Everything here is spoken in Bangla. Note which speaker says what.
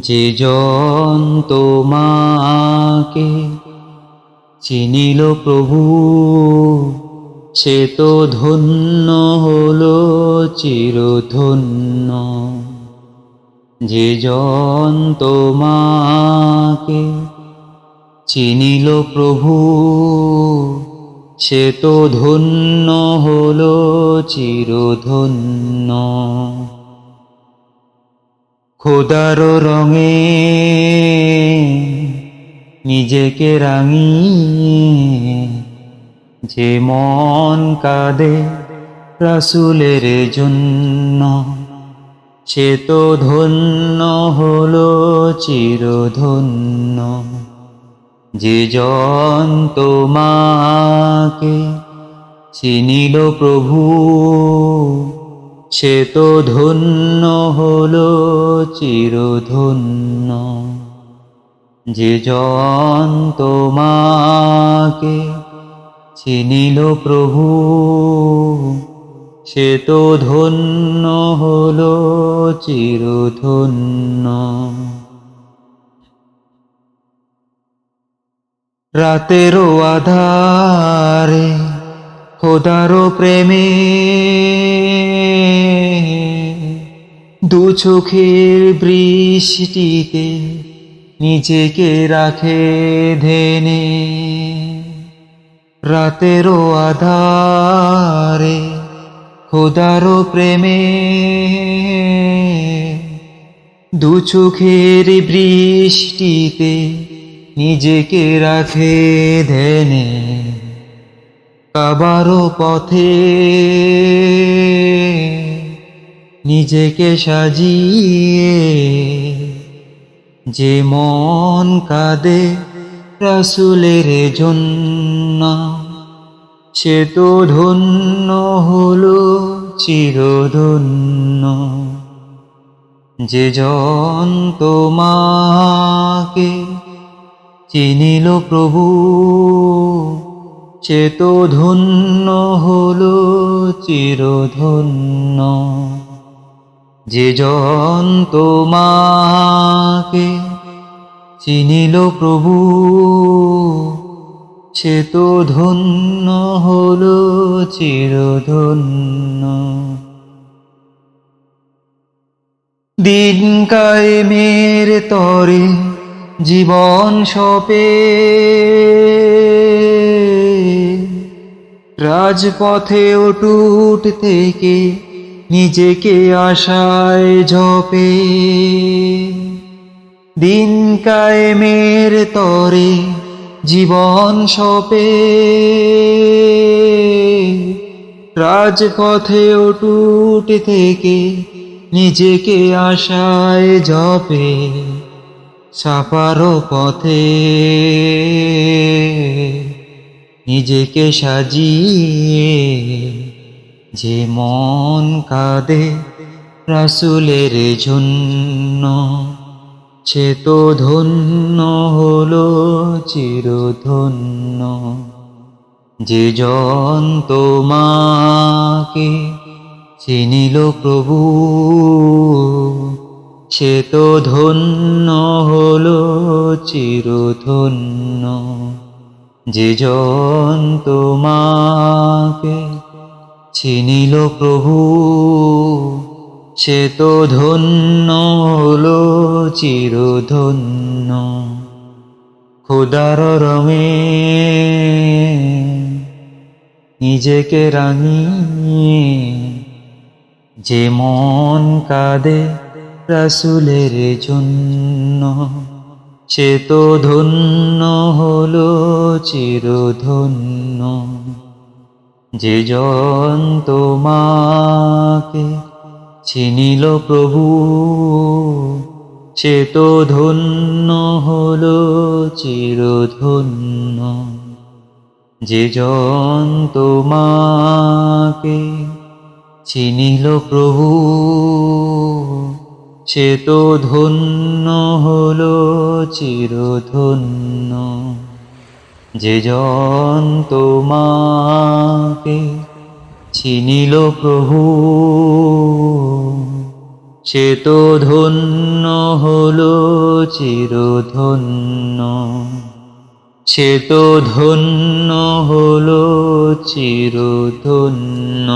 Speaker 1: যে জন তোমাকে চিনিল প্রভু, সে তো ধন্য হলো চিরধন্য। যে জন তোমাকে চিনিল প্রভু, সে তো ধন্য হলো চিরধন্য। খোদার রঙে নিজেকে রাঙিয়ে যে মন কাঁদে রাসুলের জন্য, সে তো ধন্য হলো চিরধন্য। যে জন তোমাকে চিনিল প্রভু সে তো ধন্য হলো চিরধন্য। যে জন তোমাকে চিনিল প্রভু, সে তো ধন্য হলো চিরধন্য। রাতেরও আধারে খোদারও প্রেমে। দু চোখের বৃষ্টিতে নিজেকে রাখে ধেনে রাতেরও আধারে খোদারও প্রেমে। দু চোখের বৃষ্টিতে নিজেকে রাখে ধেনে কাবারও পথে। নিজেকে সাজিয়ে যে মন কাঁদে রাসুলের জন্য, সে তো ধন্য হলো চিরধন্য। যে জন তোমাকে চিনিল প্রভু সে তো ধন্য হলো চিরধন্য। যে জন তোমাকে চিনিল প্রভু সে তো ধন্য হলো চিরধন্য। দিন কায়েমের তরে জীবন সপে রাজপথে অটুট থেকে নিজেকে আশায় ঝপে। দিন কায়েমের তরে জীবন সপে। রাজপথে অটুট থেকে নিজেকে আশায় জপে সাপারো পথে নিজেকে সাজিয়ে যে মন কাঁদে রাসুলের জন্য, সে তো ধন্য হলো চিরধন্য। যে জন তোমাকে চিনিল প্রভু, সে তো ধন্য হলো চিরধন্য। যে জন তোমাকে চিনিল প্রভু, সে তো ধন্য হলো চিরধন্য। খোদার রমে নিজেকে রাঙিয়ে যে মন কাঁদে রাসুলের জন্য। সে তো ধন্য হলো, চিরধন্য। যে জন তোমাকে চিনিল প্রভু, সে তো ধন্য হলো, চিরধন্য। যে জন তোমাকে চিনিল প্রভু, সে তো ধন্য হলো চিরধন্য। যে জন তোমাকে চিনিল প্রভু, সে তো ধন্য হলো চিরধন্য। সে তো ধন্য হলো চিরধন্য।